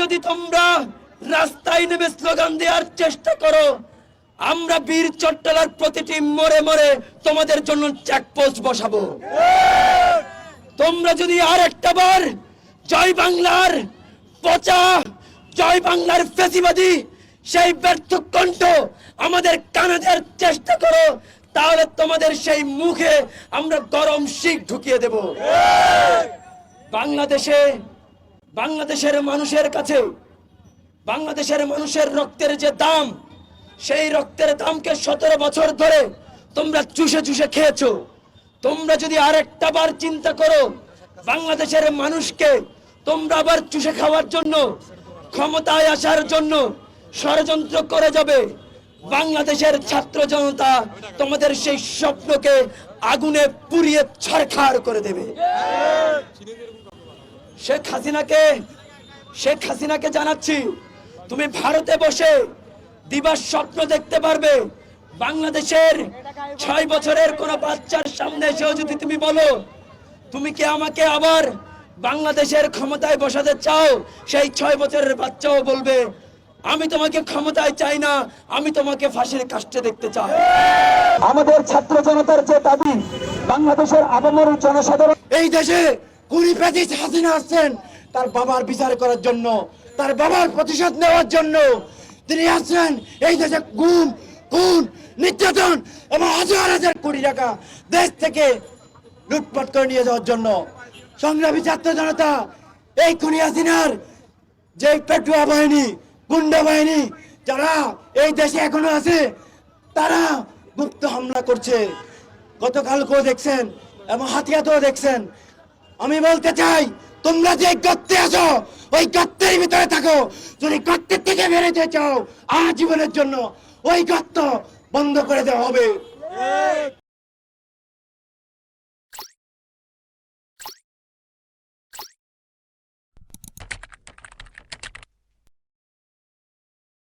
যদি তোমরা রাস্তায় নেমে স্লোগান দেওয়ার চেষ্টা করো, আমরা বীর চট্টলার প্রতিটি মরে মরে তোমাদের জন্য চেকপোস্ট বসাবো। তোমরা যদি আর একটা বার জয় বাংলার পচা, জয় বাংলার ফেসিবাদী, সেই ব্যর্থ কণ্ঠ আমাদের কানে দেওয়ার চেষ্টা করো, তাহলে তোমাদের সেই মুখে আমরা গরম শিখ ঢুকিয়ে দেব। বাংলাদেশে বাংলাদেশের মানুষের কাছে বাংলাদেশের মানুষের রক্তের যে দাম, সেই রক্তের দামকে সতেরো বছর ধরে তোমরা চুষে চুষে খেয়েছো। তোমরা যদি আরেকটা বার চিন্তা করো, বাংলাদেশের মানুষকে তোমরা আবার চুষে খাওয়ার জন্য, ক্ষমতায় আসার জন্য ষড়যন্ত্র করে যাবে। বাংলাদেশের ছাত্র জনতা তোমাদের সেই স্বপ্নকে আগুনে পুড়িয়ে ছারখার করে দেবে। শেখ হাসিনাকে শেখ হাসিনাকে জানাচ্ছি তুমি ভারতে বসে দিবার স্বপ্ন দেখতে পারবে। বাংলাদেশের ছয় বছরের কোন বাচ্চার সামনে এসেও যদি তুমি বলো তুমি কি আমাকে আবার বাংলাদেশের ক্ষমতায় বসাতে চাও? সেই ছয় বছরের বাচ্চাও বলবে আমি তোমাকে ক্ষমতায় চাই না আমি তোমাকে ফাঁসির কাষ্টে দেখতে চাই। আমাদের ছাত্র জনতার যে দাবি বাংলাদেশের আপামর জনসাধারণ এই দেশে কুড়ি প্যাচিস হাসিনা আসছেন তার বাবার বিচার করার জন্য, তার বাবার প্রতিশোধ নেওয়ার জন্য তিনি আসছেন। এই দেশে গুম, খুন, নির্যাতন এবং হাজার হাজার কোটি টাকা দেশ থেকে লুটপাট করে নিয়ে যাওয়ার জন্য সংগ্রামী ছাত্র জনতা, এই খুনি হাসিনার যে পেটুয়া বাহিনী, গুন্ডা বাহিনী, যারা এই দেশে এখনও আছে, তারা গুপ্ত হামলা করছে। গতকালকেও দেখছেন এবং হাতিয়াতেও দেখছেন আমি বলতে চাই, তোমরা যে গর্তে আছো, ওই গর্তের ভিতরে থাকো। যদি গর্তের থেকে বেরোতে চাও, আজীবনের জন্য ওই গর্ত বন্ধ করে দেওয়া হবে।